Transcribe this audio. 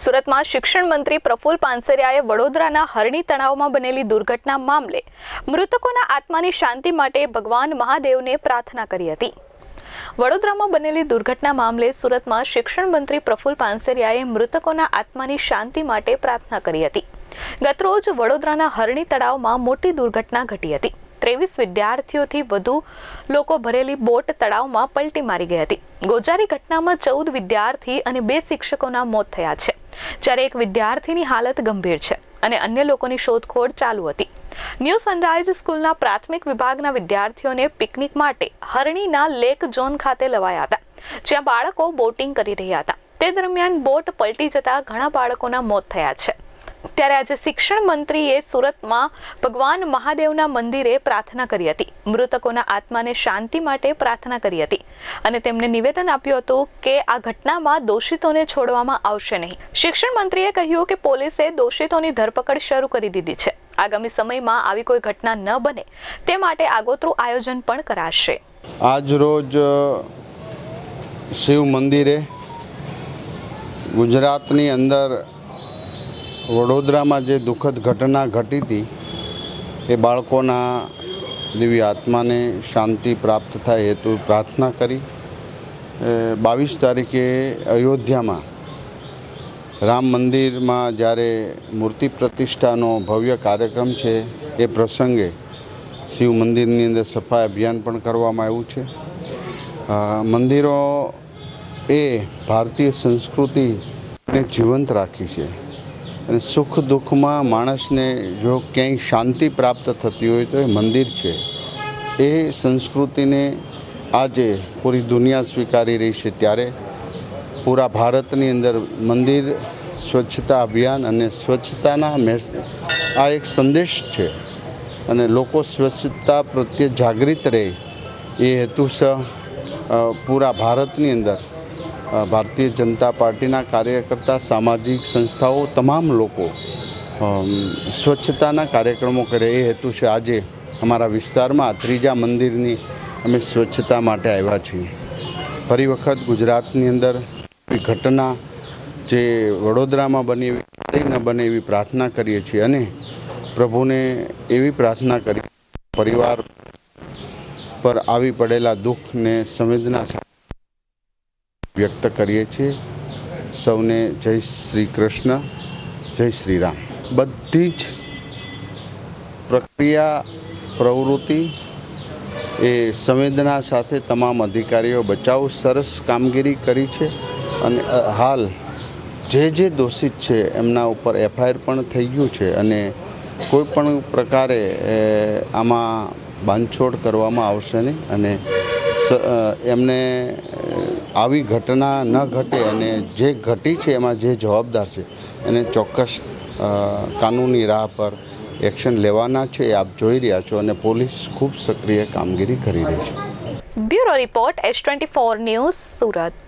સુરતમાં શિક્ષણ મંત્રી પ્રફુલ પાનસરિયાએ વડોદરાના હરણી તળાવમાં બનેલી દુર્ઘટના મામલે મૃતકોના આત્માની શાંતિ માટે ભગવાન મહાદેવને પ્રાર્થના કરી હતી. વડોદરામાં બનેલી દુર્ઘટના મામલે સુરતમાં શિક્ષણ મંત્રી પ્રફુલ પાનસરિયાએ મૃતકોના આત્માની શાંતિ માટે પ્રાર્થના કરી હતી. ગતરોજ વડોદરાના હરણી તળાવમાં મોટી દુર્ઘટના ઘટી હતી. ત્રેવીસ વિદ્યાર્થીઓથી વધુ લોકો ભરેલી બોટ તળાવમાં પલટી મારી ગઈ હતી. ગોજારી ઘટનામાં ચૌદ વિદ્યાર્થી અને બે શિક્ષકોના મોત થયા છે. જ્યારે એક વિદ્યાર્થીની હાલત ગંભીર છે અને અન્ય લોકોની શોધખોળ ચાલુ હતી. ન્યૂ સનરાઇઝ સ્કૂલના પ્રાથમિક વિભાગના વિદ્યાર્થીઓને પિકનિક માટે હરણીના લેક ઝોન ખાતે લવાયા હતા, જ્યાં બાળકો બોટિંગ કરી રહ્યા હતા. તે દરમિયાન બોટ પલટી જતા ઘણા બાળકોના મોત થયા છે. ત્યારે આજે શિક્ષણ મંત્રીએ સુરતમાં ભગવાન મહાદેવના મંદિરે પ્રાર્થના કરી હતી. મૃતકોના આત્માને શાંતિ માટે પ્રાર્થના કરી હતી અને તેમને નિવેદન આપ્યું હતું કે આ ઘટનામાં દોષિતોને છોડવામાં આવશે નહીં. શિક્ષણ મંત્રીએ કહ્યું કે પોલીસે દોષિતોની ધરપકડ શરૂ કરી દીધી છે. આગામી સમયમાં આવી કોઈ ઘટના ન બને તે માટે આગોતરું આયોજન પણ કરાશે. આજ રોજ શિવ મંદિરે ગુજરાતની અંદર વડોદરામાં જે દુઃખદ ઘટના ઘટી હતી, એ બાળકોના દિવ્ય આત્માને શાંતિ પ્રાપ્ત થાય હેતુ પ્રાર્થના કરી. બાવીસ તારીખે અયોધ્યામાં રામ મંદિરમાં જ્યારે મૂર્તિ પ્રતિષ્ઠાનો ભવ્ય કાર્યક્રમ છે, એ પ્રસંગે શિવ મંદિરની અંદર સફાઈ અભિયાન પણ કરવામાં આવ્યું છે. મંદિરો એ ભારતીય સંસ્કૃતિને જીવંત રાખી છે. અને સુખ દુઃખમાં માણસને જો ક્યાંય શાંતિ પ્રાપ્ત થતી હોય તો એ મંદિર છે. એ સંસ્કૃતિને આજે પૂરી દુનિયા સ્વીકારી રહી છે ત્યારે પૂરા ભારતની અંદર મંદિર, સ્વચ્છતા અભિયાન અને સ્વચ્છતાના મેસ, આ એક સંદેશ છે. અને લોકો સ્વચ્છતા પ્રત્યે જાગૃત રહે. એ હેતુસર પૂરા ભારતની અંદર ભારતીય જનતા પાર્ટીના કાર્યકર્તા, સામાજિક સંસ્થાઓ, તમામ લોકો સ્વચ્છતાના કાર્યક્રમો કરે. એ હેતુ છે આજે અમારા વિસ્તારમાં ત્રીજા મંદિરની અમે સ્વચ્છતા માટે આવ્યા છીએ. ફરી વખત ગુજરાતની અંદર ઘટના જે વડોદરામાં બની એવી ન બને એવી પ્રાર્થના કરીએ છીએ અને પ્રભુને એવી પ્રાર્થના કરી, પરિવાર પર આવી પડેલા દુઃખને સંવેદના સાથે વ્યક્ત કરીએ છીએ. સૌને જય શ્રી કૃષ્ણ, જય શ્રી રામ. બધી જ પ્રક્રિયા, પ્રવૃત્તિ એ સંવેદના સાથે તમામ અધિકારીઓ બચાવ સરસ કામગીરી કરી છે અને હાલ જે જે દોષિત છે એમના ઉપર એફઆઈઆર પણ થઈ ગયું છે અને કોઈ પણ પ્રકારે આમાં બાંધછોડ કરવામાં આવશે નહીં અને એમને આવી ઘટના ન ઘટે અને જે ઘટી છે એમાં જે જવાબદાર છે, એને ચોક્કસ કાનૂની રાહ પર એક્શન લેવાના છે, એ આપ જોઈ રહ્યા છો અને પોલીસ ખૂબ સક્રિય કામગીરી કરી રહી છે. Bureau report S twenty four news Surat.